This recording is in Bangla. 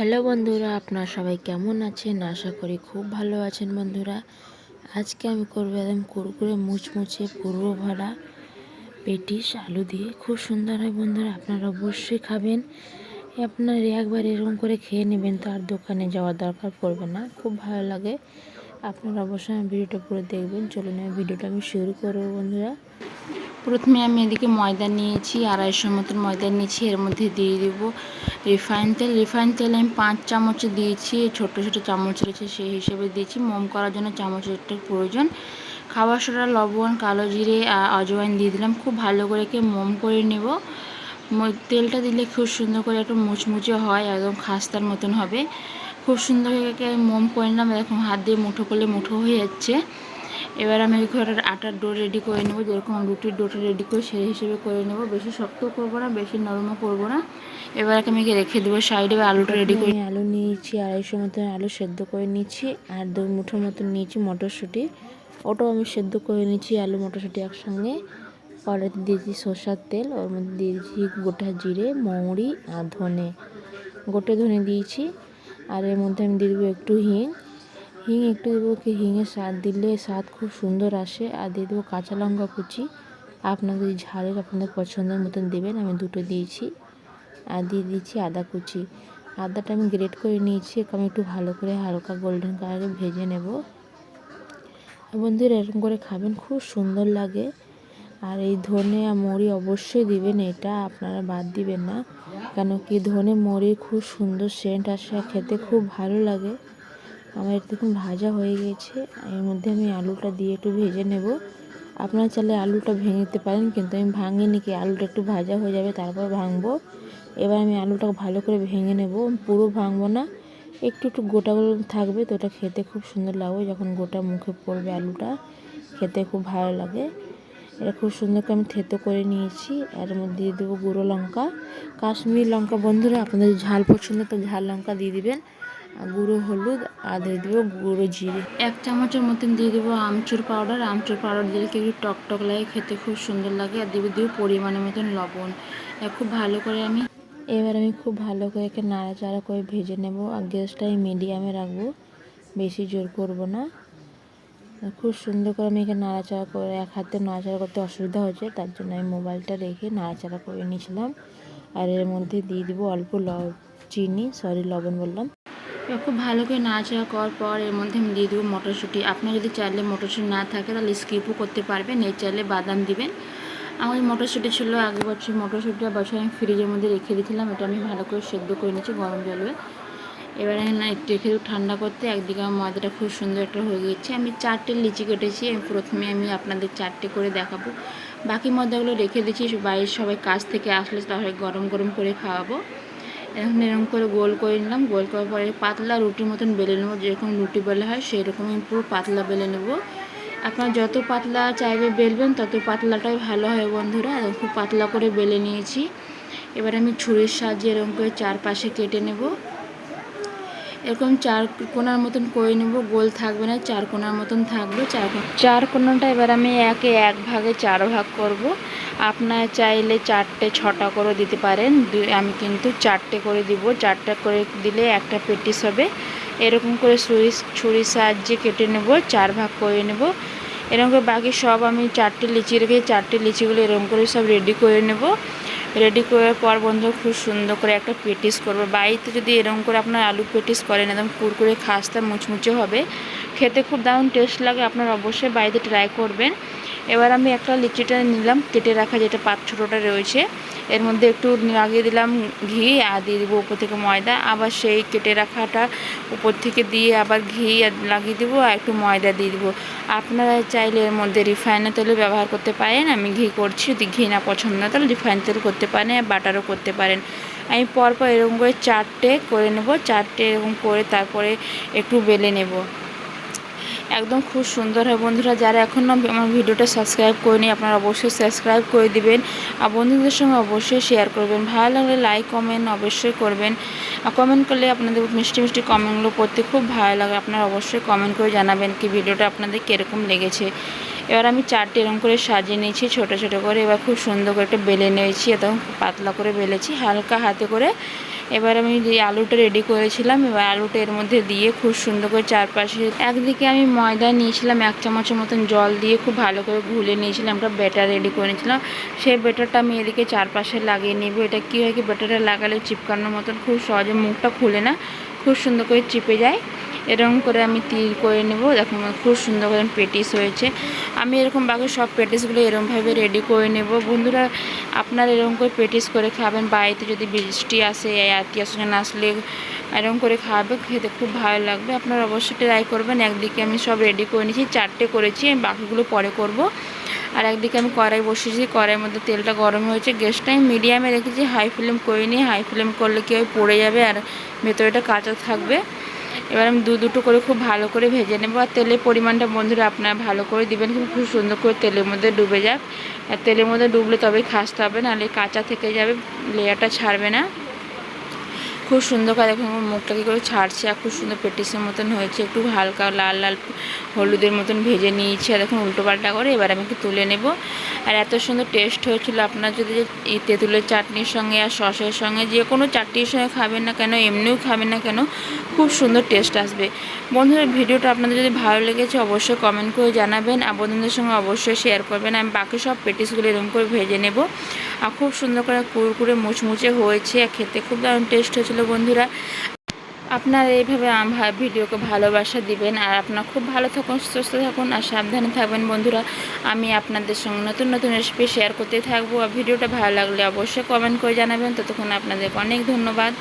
হ্যালো বন্ধুরা, আপনারা সবাই কেমন আছেন? আশা করি খুব ভালো আছেন বন্ধুরা। আজকে আমি করব একদম কুরকুরে মুচমুচে পূর্ব ভরা পেটিস আলু দিয়ে। খুব সুন্দর হয় বন্ধুরা, আপনারা অবশ্যই খাবেন। আপনার একবার এরকম করে খেয়ে নেবেন তো আর দোকানে যাওয়ার দরকার পড়বে না, খুব ভালো লাগে। আপনারা অবশ্যই ভিডিওটা পুরো দেখবেন। চলুন আমি ভিডিওটা আমি শুরু করব বন্ধুরা। প্রথমে আমি এদিকে ময়দা নিয়েছি আড়াইশো মতন ময়দা নিয়েছি, এর মধ্যে দিয়ে দেবো রিফাইন তেল। রিফাইন তেল আমি পাঁচ চামচ দিয়েছি ছোট ছোট চামচ রয়েছে সেই হিসেবে দিয়েছি। মোম করার জন্য চামচের একটু প্রয়োজন। খাবার সোডা লবণ, কালো জিরে অজওয়াইন দিয়ে দিলাম। খুব ভালো করে কে মোম করে নেব। তেলটা দিলে খুব সুন্দর করে একটু মুচমুচে হয়, একদম খাস্তার মতন হবে। খুব সুন্দর করে মোম করে নিলাম। এরকম হাত দিয়ে মুঠো করলে মুঠো হয়ে যাচ্ছে। এবার আমি ওই ঘরের আটার ডো রেডি করে নেব যেরকম আমি রুটির ডোটা রেডি করি সেই হিসেবে করে নেব। বেশি শক্ত করব না বেশি নরমও করব না। এবার আমি রেখে দেবো সাইডে আলুটা রেডি করে আলু নিয়েছি আড়াইশো মতন আলু সেদ্ধ করে নিচ্ছি আর দু মুঠো মতন নিয়েছি মটরশুঁটি। ওটাও আমি সেদ্ধ করে নিচ্ছি আলু মটরশুঁটি একসঙ্গে। কড়াইতে দিয়েছি সর্ষার তেল ওর মধ্যে দিয়েছি গোটা জিরে মৌরি আর ধনে। গোটা ধনে দিয়েছি আর এর মধ্যে আমি দিয়ে দেবো একটু হিং। হিং, একটু দেবো কি হিঙের স্বাদ দিলে স্বাদ খুব সুন্দর আসে। আর দিয়ে দেবো কাঁচা লঙ্কা কুচি। আপনাদের ঝালের, আপনাদের পছন্দের মতন দেবেন, আমি দুটো দিয়েছি। আর দিয়ে দিয়েছি আদা কুচি। আদাটা আমি গ্রেট করে নিয়েছি আমি একটু ভালো করে হালকা গোল্ডেন কালারে ভেজে নেব। বন্ধুরা, এরকম করে খাবেন, খুব সুন্দর লাগে। আর এই ধনে আর মরি অবশ্যই দিবেন, এটা আপনারা বাদ দিবেন না। কেন কি ধনে মরি খুব সুন্দর সেন্ট আসে খেতে খুব ভালো লাগে। আমার এটা দেখুন ভাজা হয়ে গেছে। এর মধ্যে আমি আলুটা দিয়ে একটু ভেজে নেব। আপনারা চাইলে আলুটা ভেঙে দিতে পারেন, কিন্তু আমি ভাঙিনি কি, আলুটা একটু ভাজা হয়ে যাবে, তারপর ভাঙবো। এবার আমি আলুটা ভালো করে ভেঙে নেব। পুরো ভাঙবো না, একটু একটু গোটা গোটা থাকবে তো ওটা খেতে খুব সুন্দর লাগবে যখন গোটা মুখে পড়বে আলুটা। খেতে খুব ভালো লাগে। এটা খুব সুন্দর করে আমি থেতো করে নিয়েছি। এর মধ্যে দিয়ে দেবো গুঁড়ো লঙ্কা। কাশ্মীর লঙ্কা, বন্ধুরা আপনাদের ঝাল পছন্দ তো ঝাল লঙ্কা দিয়ে দিবেন। গুঁড়ো হলুদ, আর দিয়ে দেবো গুঁড়ো জিরে। এক চামচের মতন দিয়ে দেবো আমচুর পাউডার আমচুর পাউডার দিলে কি একটু টক টক লাগে, খেতে খুব সুন্দর লাগে, আর দেবো দেবো পরিমাণের মতন লবণ। খুব ভালো করে আমি এবার আমি খুব ভালো করে একে নাড়াচাড়া করে ভেজে নেব। আর গ্যাসটা আমি মিডিয়ামে রাখব, বেশি জোর করব না। খুব সুন্দর করে আমি এখানে নাড়াচাড়া করে এক হাতে নাড়াচাড়া করতে অসুবিধা হচ্ছে, তার জন্য আমি মোবাইলটা রেখে নাড়াচাড়া করে নিয়েছিলাম। আর এর মধ্যে দিয়ে দিব অল্প ল চিনি সরি লবণ বললাম। খুব ভালো করে নাড়াচাড়া করার পর এর মধ্যে আমি দিয়ে দেবো মটরশুঁটি। আপনার যদি চাইলে মটরশুঁটি না থাকে, তাহলে স্কিপও করতে পারবেন। এই চাইলে বাদাম দিবেন। আমার মটরশুঁটি ছিল আগে বছর মটরশুঁটিটা বছর আমি ফ্রিজের মধ্যে রেখে দিয়েছিলাম। এটা আমি ভালো করে সেদ্ধ করে নিয়েছি গরম জলে। এবারে না একটু রেখে ঠান্ডা করতে। একদিকে আমার ময়দাটা খুব সুন্দর একটা হয়ে গেছে আমি চারটে লিচি কেটেছি। আমি প্রথমে আমি আপনাদের চারটে করে দেখাবো। বাকি ময়দাগুলো রেখে দিয়েছি। বাড়ির সবাই কাজ থেকে আসলে তাহলে গরম গরম করে খাওয়াবো। এখন এরকম করে গোল করে নিলাম, গোল করার পরে পাতলা রুটির মতন বেলে নেব, যেরকম রুটি বেলে হয় সেই রকম আমি পুরো পাতলা বেলে নেব। আপনার যত পাতলা চাইবে বেলবেন, তত পাতলাটাই ভালো হয় বন্ধুরা খুব পাতলা করে বেলে নিয়েছি। এবার আমি ছুরির সাহায্যে এরকম করে চারপাশে কেটে নেব। এরকম চার কোনার মতন করে নেব, গোল থাকবে না, চার কোনার মতন থাকবে, চার চার কোনাটা এবার আমি একে এক ভাগে চার ভাগ করব। আপনার চাইলে চারটে, ছটা করে দিতে পারেন। আমি কিন্তু চারটে করে দিব। চারটে করে দিলে একটা পেটিস হবে। এরকম করে ছুরি, ছুরির সাহায্যে কেটে নেব, চার ভাগ করে নেব। এরকম করে বাকি সব আমি চারটে লিচি রেখে, চারটে লিচিগুলো এরকম করে সব রেডি করে নেব। রেডি করার পর বন্ধু খুব সুন্দর করে একটা পেটিস করবে। বাড়িতে যদি এরকম করে আপনার আলু পেটিস করেন, একদম কুরকুরে খাস্তা মুচমুচে হবে। খেতে খুব দারুণ টেস্ট লাগে, আপনার অবশ্যই বাড়িতে ট্রাই করবেন। এবার আমি একটা লিচিটা নিলাম, কেটে রাখা যেটা পাত ছোটোটা রয়েছে। এর মধ্যে একটু লাগিয়ে দিলাম ঘি আর দিয়ে দেবো উপর থেকে ময়দা। আবার সেই কেটে রাখাটা উপর থেকে দিয়ে আবার ঘি লাগিয়ে দেবো আর একটু ময়দা দিয়ে দেবো। আপনারা চাইলে এর মধ্যে রিফাইনের তেলও ব্যবহার করতে পারেন। আমি ঘি করছি, যদি ঘি না পছন্দ না তাহলে রিফাইন তেল করতে পারেন বাটারও করতে পারেন। আমি পরপর এরকম করে চারটে করে নেব, চারটে এরকম করে তারপরে একটু বেলে নেব। একদম খুব সুন্দর হয় বন্ধুরা। যারা এখনও আমার ভিডিওটা সাবস্ক্রাইব করেনি, আপনারা অবশ্যই সাবস্ক্রাইব করে দিবেন আর বন্ধুদের সঙ্গে অবশ্যই শেয়ার করবেন। ভালো লাগলে লাইক কমেন্ট অবশ্যই করবেন। আর কমেন্ট করলে আপনাদের মিষ্টি মিষ্টি কমেন্টগুলো পড়তে খুব ভালো লাগে। আপনারা অবশ্যই কমেন্ট করে জানাবেন কি ভিডিওটা আপনাদের কীরকম লেগেছে। এবার আমি চারটে এরকম করে সাজিয়ে নিয়েছি, ছোট ছোট করে। এবার খুব সুন্দর করে একটা বেলে নিয়েছি, একদম পাতলা করে বেলেছি, হালকা হাতে করে এবার আমি যে আলুটা রেডি করেছিলাম, এবার আলুটা এর মধ্যে দিয়ে খুব সুন্দর করে চারপাশে একদিকে আমি ময়দা নিয়েছিলাম, এক চামচের মতন জল দিয়ে খুব ভালো করে ঘুলে নিয়েছিলাম একটা ব্যাটার রেডি করে নিয়েছিলাম। সেই ব্যাটারটা আমি এদিকে চারপাশে লাগিয়ে নেব। এটা কী হয় কি ব্যাটারটা লাগালে চিপকানোর মতন খুব সহজে মুখটা খুলে না, খুব সুন্দর করে চিপে যায়। এরকম করে আমি তিল করে নেব। দেখুন খুব সুন্দর করে পেটিস হয়েছে। আমি এরকম বাকি সব পেটিসগুলো এরকমভাবে রেডি করে নেব। বন্ধুরা, আপনারা এরকম করে পেটিস করে খাবেন। বাড়িতে যদি বৃষ্টি আসে আত্মীয় স্বজন আসলে এরকম করে খাবে, খেতে খুব ভালো লাগবে। আপনারা অবশ্যই ট্রাই করবেন। একদিকে আমি সব রেডি করে নিয়েছি, চারটে করেছি, আমি বাকিগুলো পরে করব। আর একদিকে আমি কড়াই বসিয়েছি, কড়াইয়ের মধ্যে তেলটা গরম হয়েছে। গ্যাসটা আমি মিডিয়ামে রেখেছি হাই ফ্লেম করিনি হাই ফ্লেম করলে কি হয়, পড়ে যাবে আর ভেতরেটা কাঁচা থাকবে। এবার আমি দু দুটো করে খুব ভালো করে ভেজে নেব। আর তেলের পরিমাণটা বন্ধুরা আপনারা ভালো করে দিবেন, খুব সুন্দর করে তেলের মধ্যে ডুবে যাক। আর তেলের মধ্যে ডুবলে তবেই খাসতে হবে, নাহলে কাঁচা থেকে যাবে, লেয়ারটা ছাড়বে না। খুব সুন্দর করে দেখুন, আমার মুখটা কী করে ছাড়ছে, আর খুব সুন্দর পেটিসের মতন হয়েছে। একটু হালকা লাল লাল হলুদের মতন ভেজে নিয়েছি, আর দেখুন উল্টো পাল্টা করে এবার আমি একটু তুলে নেব। আর এত সুন্দর টেস্ট হয়েছিল আপনার যদি এই তেঁতুলের চাটনির সঙ্গে আর সসের সঙ্গে যে কোনো চাটনির সঙ্গে খাবেন না কেন, এমনিও খাবেন না কেন, খুব সুন্দর টেস্ট আসবে। বন্ধুরা, ভিডিওটা আপনাদের যদি ভালো লেগেছে অবশ্যই কমেন্ট করে জানাবেন আর বন্ধুদের সঙ্গে অবশ্যই শেয়ার করবেন। আমি বাকি সব পেটিসগুলো এরকম করে ভেজে নেব। আর খুব সুন্দর করে কুরকুরে মুচমুচে হয়েছে আর খেতে খুব দারুণ টেস্ট হয়েছিল বন্ধুরা। আপনারা এইভাবে ভিডিওকে ভালোবাসা দিবেন আর আপনারা খুব ভালো থাকুন, সুস্থ থাকুন আর সাবধানে থাকবেন বন্ধুরা। আমি আপনাদের সঙ্গে নতুন নতুন রেসিপি শেয়ার করতে থাকব। আর ভিডিওটা ভালো লাগলে অবশ্যই কমেন্ট করে জানাবেন। ততক্ষণ আপনাদেরকে অনেক ধন্যবাদ।